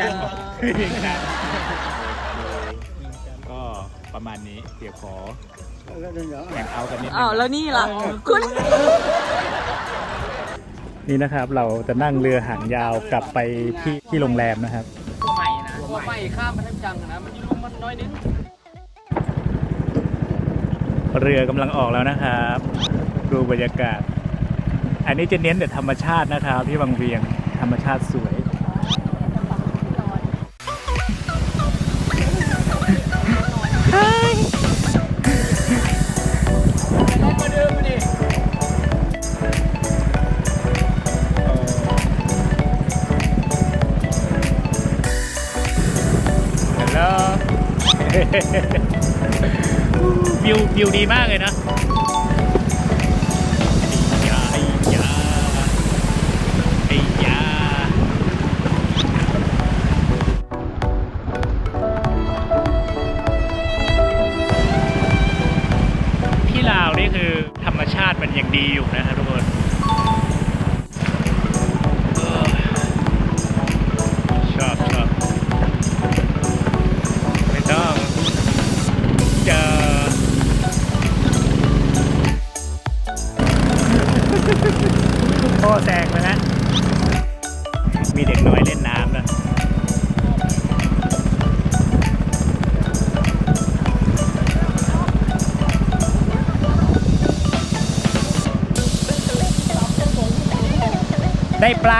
จันทร์เวียงจันทร์ก็ประมาณนี้เดี๋ยวขอแข่งเอากันนิดนึงอ้าวแล้วนี่ล่ะคุณ นี่นะครับเราจะนั่งเรือหางยาวกลับไปที่ที่โรงแรมนะครับตัวใหม่นะตัวใหม่ข้ามพัทยจังนะมันยุ่งมันน้อยนิดเรือกำลังออกแล้วนะครับดูบรรยากาศ อันนี้จะเน้นแต่ธรรมชาตินะครับที่บางเวียงธรรมชาติสวย วิววิวดีมากเลยนะยาไอยาไอยาที่ลาวนี่คือธรรมชาติมันยังดีอยู่นะครับทุกคน ไ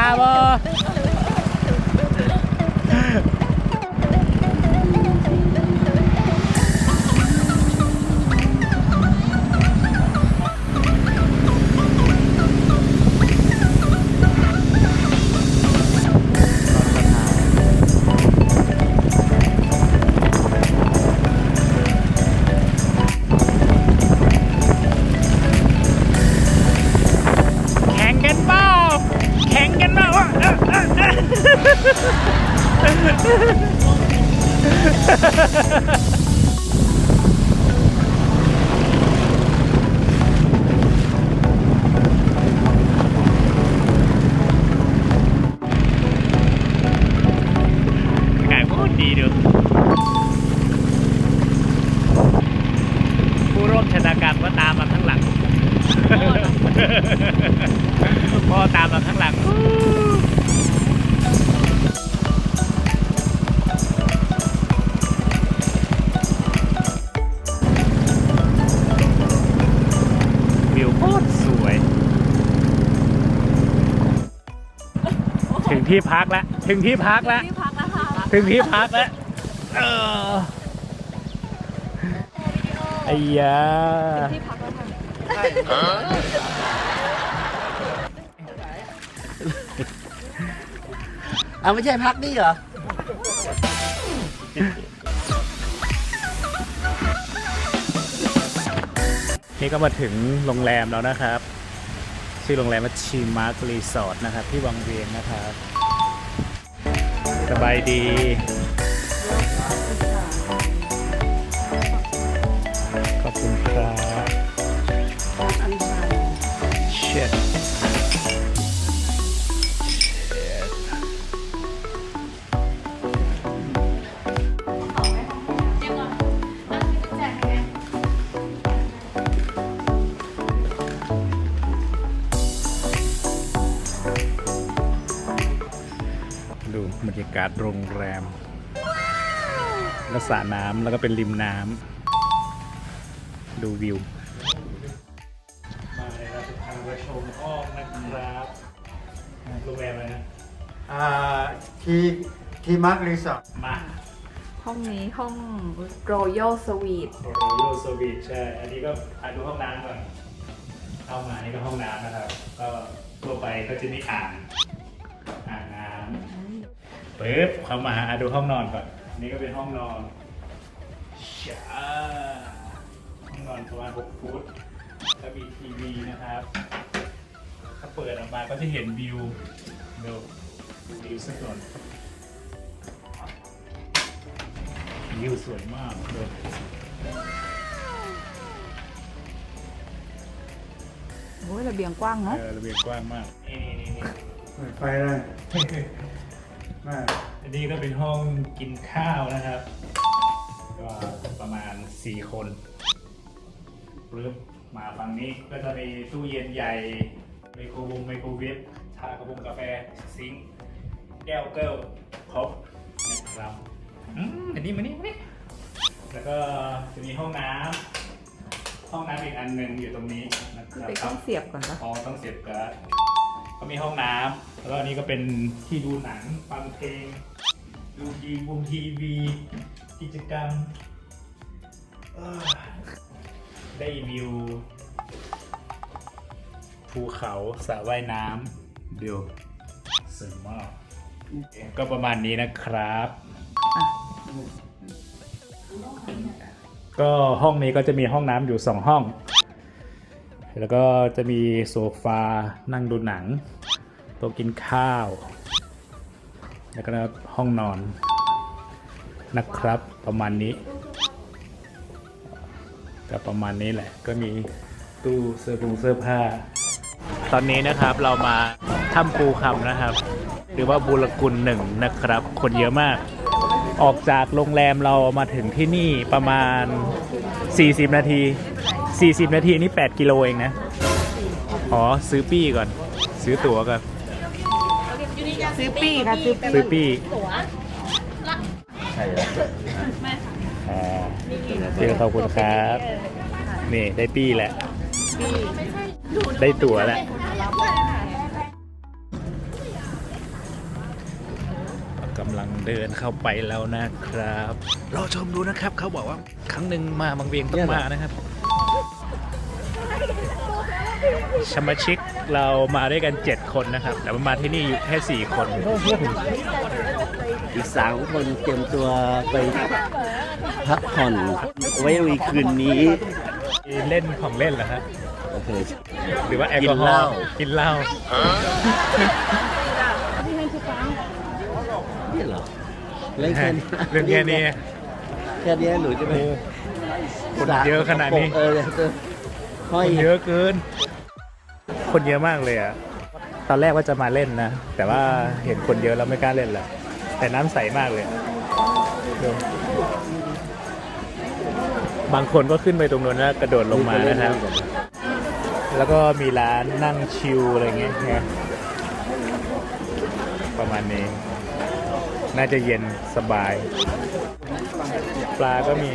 ดีดูผู้ร่วมชะตากรรมก็ตามมาข้างหลัง พ่อตามมาข้างหลังวิวโคตรสวย ถึงที่พักแล้ว ถึงที่พักแล้ว ที่ ถึงที่พักแล้วเออไอ้ยาที่พักแล้วค่ะอะไม่ใช่พักนี่เหรอ นี่ก็มาถึงโรงแรมแล้วนะครับ ชื่อโรงแรมว่าชีมาร์กรีสอร์ทนะครับ ที่วังเวียงนะครับ สบายดี ดูบรรยากาศโรงแรมแล้วสระน้ำแล้วก็เป็นริมน้ำดูวิว มาเลยครับทางประชมอ้อมนะครับโรงแรมอะไรนะอ่าทีทีมาร์กรีสอร์ทมาห้องนี้ห้อง Royal Suite โรโยสวีทใช่ อันนี้ก็อะดูห้องน้ำก่อนเข้ามานี่ก็ห้องน้ำนะครับ ก็ทั่วไปก็จะมีอ่างอ่างน้ำ ปึ๊บเข้ามาอะดูห้องนอนก่อน นี่ก็เป็นห้องนอนช้าห้องนอนประมาณ6ฟุตแล้วมีทีวีนะครับ ถ้าเปิดออกมาก็จะเห็นวิวดูดูวิวสักก่อนวิวสวยมากเลยอ้ยระเบียงกว้างเนาะเออระเบียงกว้างมากนี่นี่นี่เปิดไฟเล ยมาอันนี้ก็เป็นห้องกินข้าวนะครับ ก็ประมาณ 4 คนปึ๊บมาฝั่งนี้ก็จะมีตู้เย็นใหญ่ไมโครวงไมโครเวฟชากระปุกกาแฟซิงค์แก้วเกิลครบนะครับอืมอันนี้มานี่มานี่แล้วก็จะมีห้องน้ำห้องน้ำอีกอันหนึ่งอยู่ตรงนี้นะคนี่รับไปต้องเสียบก่อนปะอ๋อต้องเสียบการ์ด ก็มีห้องน้ำแล้วก็อันนี้ก็เป็นที่ดูหนังฟังเพลง ดูทีวงทีวี กิจกรรมเอ้อได้วิว ภูเขาสระว่ายน้ำเดียวสวยมากก็ประมาณนี้นะครับ ก็ห้องนี้ก็จะมีห้องน้ำอยู่สองห้อง แล้วก็จะมีโซฟานั่งดูหนังโต๊ะกินข้าว แล้วก็ห้องนอนนะครับประมาณนี้ก็ประมาณนี้แหละก็มีตู้เสื้อผงเสื้อผ้า ตอนนี้นะครับเรามาถ้ำปูคำนะครับ หรือว่าบูรกุลหนึ่งนะครับ คนเยอะมาก ออกจากโรงแรมเรามาถึงที่นี่ประมาณ 40 นาที 40 นาทีนี่ 8 กิโลเองนะ อ๋อ ซื้อปี้ก่อน ซื้อตั๋วก่อน ซื้อปีค่ะซื้อปีซื้อปี้ใช่แล้วอ่าพี่ขอบคุณครับ นี่ได้ปี้แหละ ได้ตั๋วแหละกำลังเดินเข้าไปแล้วนะครับ รอชมดูนะครับ เขาบอกว่าครั้งหนึ่งมาบางเวียงต้องมานะครับ สมาชิกเรามาด้วยกัน 7 คนนะครับ แต่ว่ามาที่นี่อยู่แค่ 4 คน อีกสามคนเตรียมตัวไปพักผ่อนไว้ในคืนนี้เล่นของเล่นเหรอฮะโอเคหรือว่าแอลกอฮอล์กินเหล้านี่เหรอเล่นแค่นี้เรื่องแค่นี้แค่นี้หนูจะไปคนเยอะขนาดนี้เออจะห้อยคนเยอะเกิน คนเยอะมากเลยอะตอนแรกว่าจะมาเล่นนะ แต่ว่าเห็นคนเยอะแล้วไม่กล้าเล่นแหล้วแต่น้ำใสมากเลยดูบางคนก็ขึ้นไปตรงนู้นแล้วกระโดดลงมานะครับ แล้วก็มีร้านนั่งชิลอะไรเงี้ยประมาณนี้ น่าจะเย็นสบาย ปลาก็มี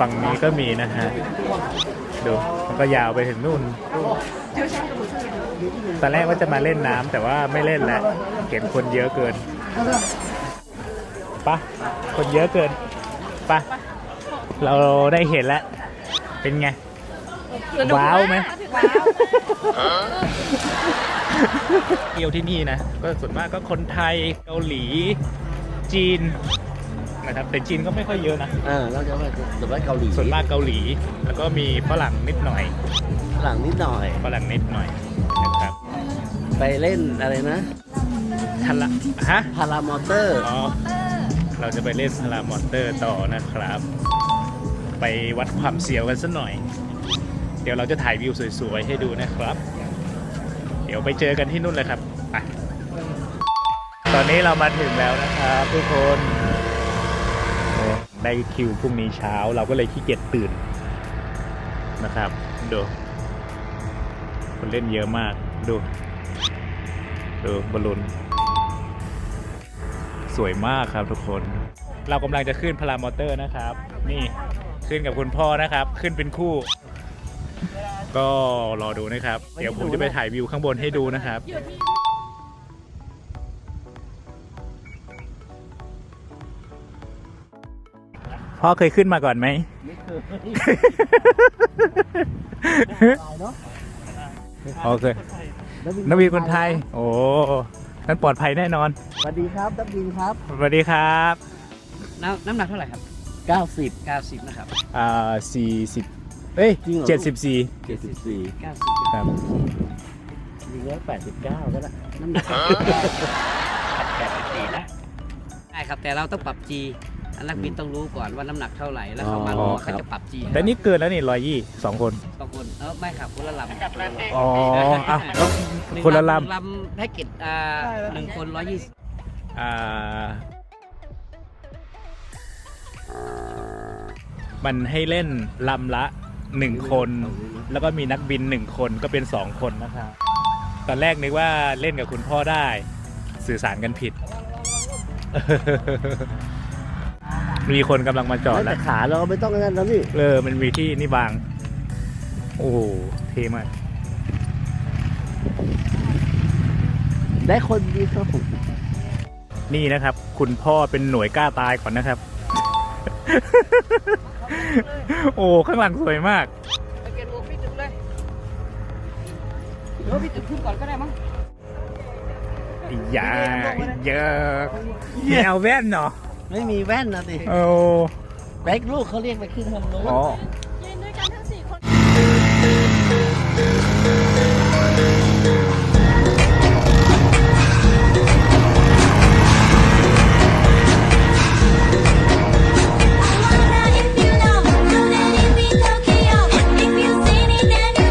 ฝั่งนี้ก็มีนะฮะ ดูมันก็ยาวไปถึงนู่น ตอนแรกว่าจะมาเล่นน้ำแต่ว่าไม่เล่นแล้วเห็นคนเยอะเกินปะคนเยอะเกินปะเราได้เห็นแล้ว เป็นไง ว้าวไหมเที่ยวที่นี่นะ ก็ส่วนมากก็คนไทยเกาหลี จีน นะครับแต่จีนก็ไม่ค่อยเยอะนะ อ่าเราจะไปส่วนมากเกาหลีส่วนมากเกาหลี แล้วก็มีฝรั่งนิดหน่อยหลังนิดหน่อย ฝรั่งนิดหน่อยนะครับไปเล่นอะไรนะทันละฮะพารามอเตอร์ อ๋อเราจะไปเล่นพารามอนเตอร์ต่อนะครับ ไปวัดความเสียวกันสักหน่อย เดี๋ยวเราจะถ่ายวิวสวยๆให้ดูนะครับ เดี๋ยวไปเจอกันที่นู่นเลยครับไปตอนนี้เรามาถึงแล้วนะครับทุกคนโอ้ ได้คิวพรุ่งนี้เช้า เราก็เลยขี้เกียจตื่นนะครับดูคนเล่นเยอะมากดูดูบอลลูนสวยมากครับทุกคน เรากำลังจะขึ้นพารามอเตอร์นะครับ นี่ขึ้นกับคุณพ่อนะครับ ขึ้นเป็นคู่ ก็รอดูนะครับ เดี๋ยวผมจะไปถ่ายวิวข้างบนให้ดูนะครับ พ่อเคยขึ้นมาก่อนไหมโอเคนักบินคนไทย โอ้นั่นปลอดภัยแน่นอน สวัสดีครับทัพทิมครับ สวัสดีครับ น้ำน้ำหนักเท่าไหร่ครับ 90 90 นะครับ อ่าสี่สิบเอ้ยจริงเหรอเจ็ดสิบสี่74 90 ครับจริงแล้ว89ก็ได้น้ำหนัก84นะ ได้ครับ แต่เราต้องปรับ G นักบินต้องรู้ก่อนว่าน้ำหนักเท่าไหร่ แล้วเขามาอ๋รู้อว่าเขาครับจะปรับจีแต่นี่เกินแล้วนี่ร้อยยี่สองคนบางคนเออไม่ครับคนละลำคนละลำอ๋ออ้าวแล้วหงคนละลลำแพ็กเกจอ่าหนึ่งคนร้อยยี่สิบำอ่า มันให้เล่นลำละหนึ่งคน แล้วก็มีนักบินหนึ่งคนก็เป็นสองคนนะครับ ตอนแรกนึกว่าเล่นกับคุณพ่อได้ สื่อสารกันผิด มีคนกำลังมาจอดแล้แต่วขาเราไม่ต้องนั่นแล้วนี่เออมันมีที่นี่บาง โอ้โหเท่มาก ได้คนดีครับผมนี่นะครับ คุณพ่อเป็นหน่วยกล้าตายก่อนนะครับ โอ้ข้างหลังสวยมาก ไปเกณฑ์โอพี่ถึงเลยเดี๋ยวพี่ถึงขึ้นก่อนก็ได้มั้งอย่าเยอะแนวแว่นเนาะ ไม่มีแว่นนะดิโอ้แบกลูกเขาเรียกไปขึ้นทางโน้นอ๋อยืนด้วยกันทั้งสี่คน If you know, know that it be Tokyo. If you seen it, then you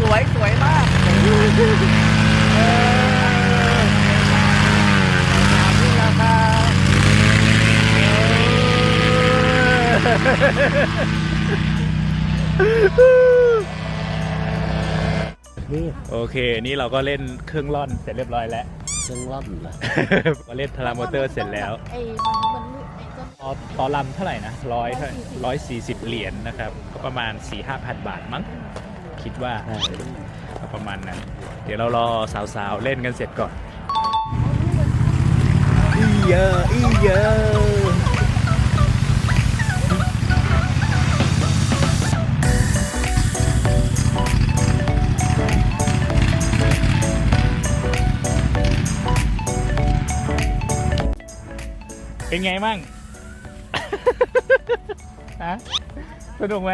สวยสวยมากโอเค นี่เราก็เล่นเครื่องร่อนเสร็จเรียบร้อยแล้ว เครื่องร่อนเหรอเล่นทรามอเตอร์เสร็จแล้ว ไอ้มันมันไต่อต่อลำเท่าไหร่นะร้อยร้อยสี่สิบเหรียญนะครับ ก็ประมาณ4ี่ห้าพันบาทมั้ง คิดว่าใช่ก็ประมาณนั้น เดี๋ยวเรารอสาวๆ เล่นกันเสร็จก่อน อีเยอะอีเยอะเป็นไงมั่ง ฮะสนุกไหม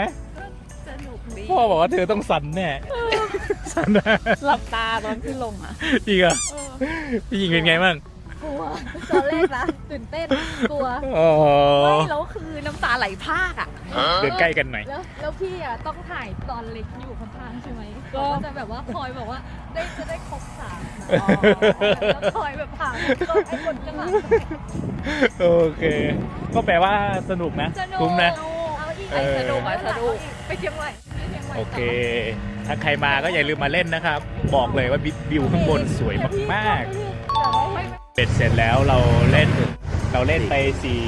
สนุกดีพ่อบอกว่าเธอต้องสั่นแน่สั่นนะหลับตาตอนที่ลงอะจริงเหรอพี่หญิงเป็นไงบ้างกลัวตอนแรกนะตื่นเต้นกลัวโอ้โหไม่แล้วคือน้ำตาไหลพรากอะเดินใกล้กันหน่อยแล้วแล้วพี่อะต้องถ่ายตอนเล็กอยู่ข้างๆใช่ไหมก็จะแบบว่าคอยแบบว่า ได้จะได้ครบสามแล้วคอยแบบผ่านก็ไอ้คนข้างหลังโอเค ก็แปลว่าสนุกนะ สนุกคุ้มนะ เอาอีกเอไอ้อสนุกอะสนุกไปเชียงใหม่ไปเชียงใหม่โอเค ถ้าใครมาก็อย่าลืมมาเล่นนะครับ บอกเลยว่าวิวข้างบนสวยมากๆ เป็ดเสร็จแล้วเราเล่น เราเล่นไปสี่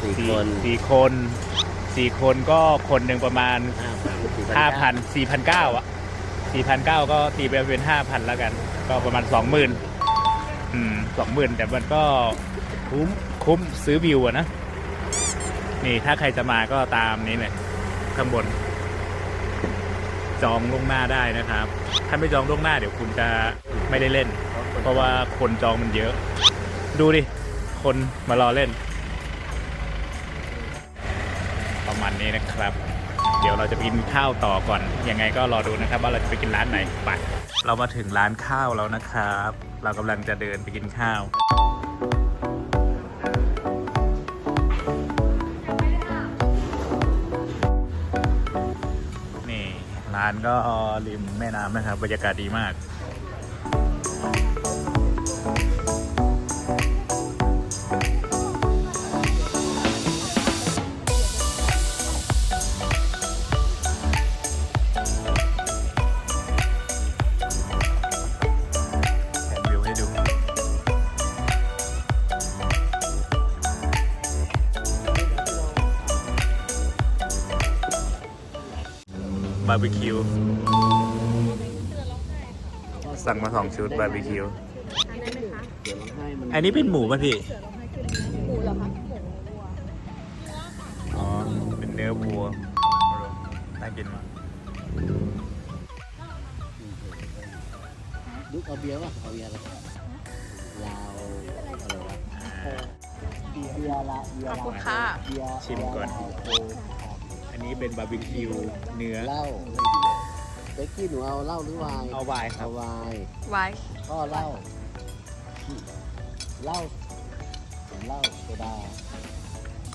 สี่คนสี่คนสี่คนก็คนหนึ่งประมาณห้าพันห้าพันสี่พันเก้าอะ สี่พันเก้าก็ตีไปเป็นห้าพันแล้วกัน ก็ประมาณสองหมื่นอืมสองหมื่นแต่มันก็คุ้มคุ้มซื้อวิวอะนะ นี่ถ้าใครจะมาก็ตามนี้เลยข้างบน จองล่วงหน้าได้นะครับ ถ้าไม่จองล่วงหน้าเดี๋ยวคุณจะไม่ได้เล่น เพราะว่าคนจองมันเยอะ ดูดิ คนมารอเล่น ประมาณนี้นะครับ เดี๋ยวเราจะไปกินข้าวต่อก่อน ยังไงก็รอดูนะครับ ว่าเราจะไปกินร้านไหนไปเรามาถึงร้านข้าวแล้วนะครับ เรากำลังจะเดินไปกินข้าวนี่ร้านก็ริมแม่น้ำนะครับบรรยากาศดีมาก บาร์บีคิว สั่งมาสองชุดบาร์บีคิวเดี๋ยวร้องไห้มันอันนี้เป็นหมูป่ะพี่อ๋อ เป็นบาร์บีคิวเนื้อ เหล้าเบ๊กกี้หนูเอาเหล้าหรือไวน์เอาไวน์ครับ เอาไวน์ไว้ก็เหล้าเหล้าผมเหล้าโซดา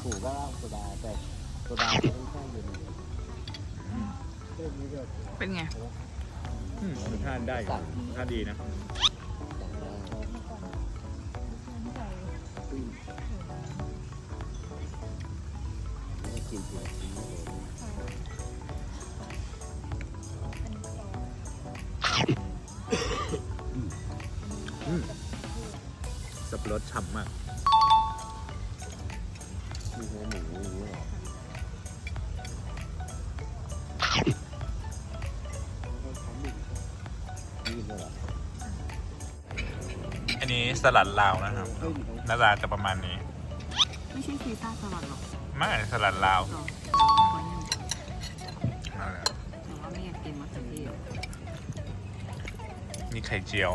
ถูกก็เหล้าโซดาแต่โซดาไม่ใช่เย็นเป็นไงอืมรสชาติได้อยู่รสชาติดีนะ สลัดลาวนะครับหน้าตาจะประมาณนี้ ไม่ใช่ซีซ่าสลัดหรอกไม่สลัดลาวหรอนั่นแหละแต่ว่าไม่อยากกินมะเขือเทศนี่ไข่เจียว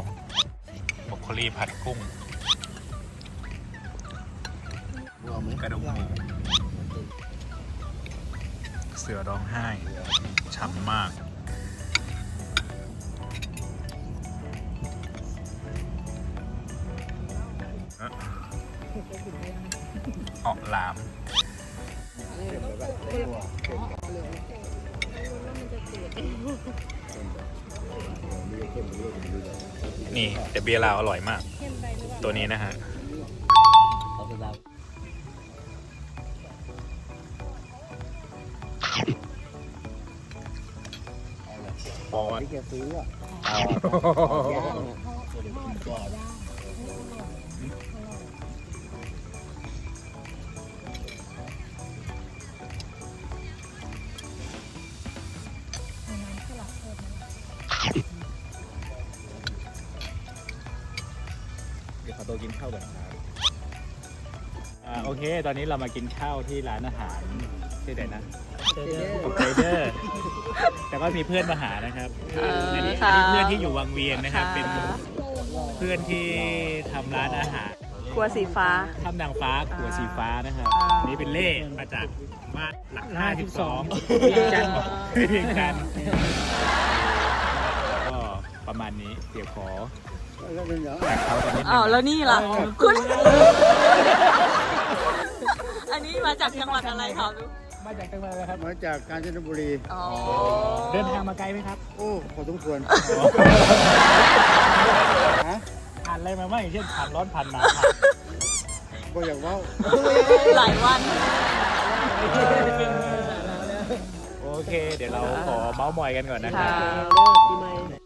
บรอกโคลีผัดกุ้งเอาไหมกระดูกหมูเสือร้องไห้ฉ่ำมาก นี่แต่เบียร์ลาวอร่อยมาก ตัวนี้นะฮะปอที่จะซื้ออะ ตัวกินข้าวก่อนครับอ่าโอเค ตอนนี้เรามากินข้าวที่ร้านอาหารที่ไหนนะเจอโอเคเดอร์แต่ก็มีเพื่อนมาหานะครับเอออันนี้ค่ะอันนี้เพื่อนที่อยู่วังเวียงนะครับ เป็นค่ะเพื่อนที่ทำร้านอาหารครัวสีฟ้า ทำนางฟ้าขัวสีฟ้านะครับอ่าอันนี้เป็นเล่มาจากบ้านหลัก52เวียงจันทร์เวียงจันทร์ก็ประมาณนี้เดี๋ยวขอแล้วเป็น อ้าวแล้วนี่ล่ะคุณอันนี้มาจากจังหวัดอะไรครับมาจากจังหวัดอะไรครับ มาจากกาญจนบุรี เดินทางมาไกลไหมครับ โอ้พอสมควรฮะผ่านอะไรมาบ้างอย่างเช่นผ่านร้อนผ่านหนาวผ่านบ่ากเว่าหลายวัน โอเค เดี๋ยวเราขอเมาส์มอยกันก่อนนะครับ